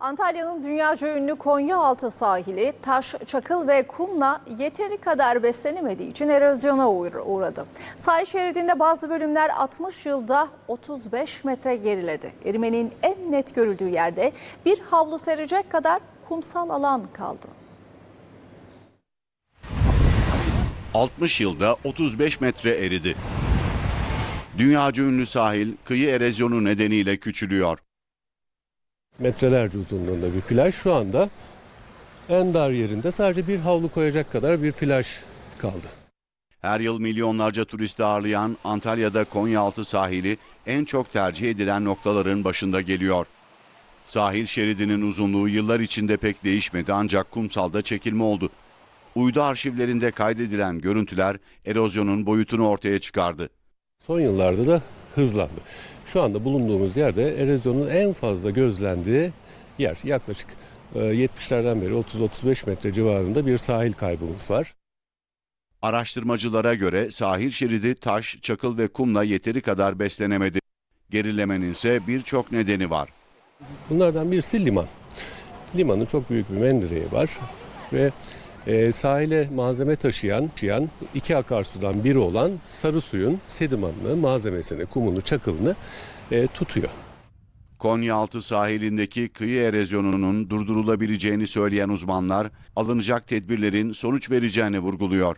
Antalya'nın dünyaca ünlü Konyaaltı sahili taş, çakıl ve kumla yeteri kadar beslenemediği için erozyona uğra- uğradı. Sahil şeridinde bazı bölümler 60 yılda 35 metre geriledi. Erimenin en net görüldüğü yerde bir havlu serecek kadar kumsal alan kaldı. 60 yılda 35 metre eridi. Dünyaca ünlü sahil kıyı erozyonu nedeniyle küçülüyor. Metrelerce uzunluğunda bir plaj. Şu anda en dar yerinde sadece bir havlu koyacak kadar bir plaj kaldı. Her yıl milyonlarca turisti ağırlayan Antalya'da Konyaaltı sahili en çok tercih edilen noktaların başında geliyor. Sahil şeridinin uzunluğu yıllar içinde pek değişmedi ancak kumsalda çekilme oldu. Uydu arşivlerinde kaydedilen görüntüler erozyonun boyutunu ortaya çıkardı. Son yıllarda da hızlandı. Şu anda bulunduğumuz yerde erozyonun en fazla gözlendiği yer. Yaklaşık e, 70'lerden beri 30-35 metre civarında bir sahil kaybımız var. Araştırmacılara göre sahil şeridi taş, çakıl ve kumla yeteri kadar beslenemedi. Gerilemenin ise birçok nedeni var. Bunlardan birisi liman. Limanın çok büyük bir mendireği var ve e, sahile malzeme taşıyan, taşıyan iki akarsudan biri olan sarı suyun sedimanını, malzemesini, kumunu, çakılını e, tutuyor. Konyaaltı sahilindeki kıyı erozyonunun durdurulabileceğini söyleyen uzmanlar alınacak tedbirlerin sonuç vereceğini vurguluyor.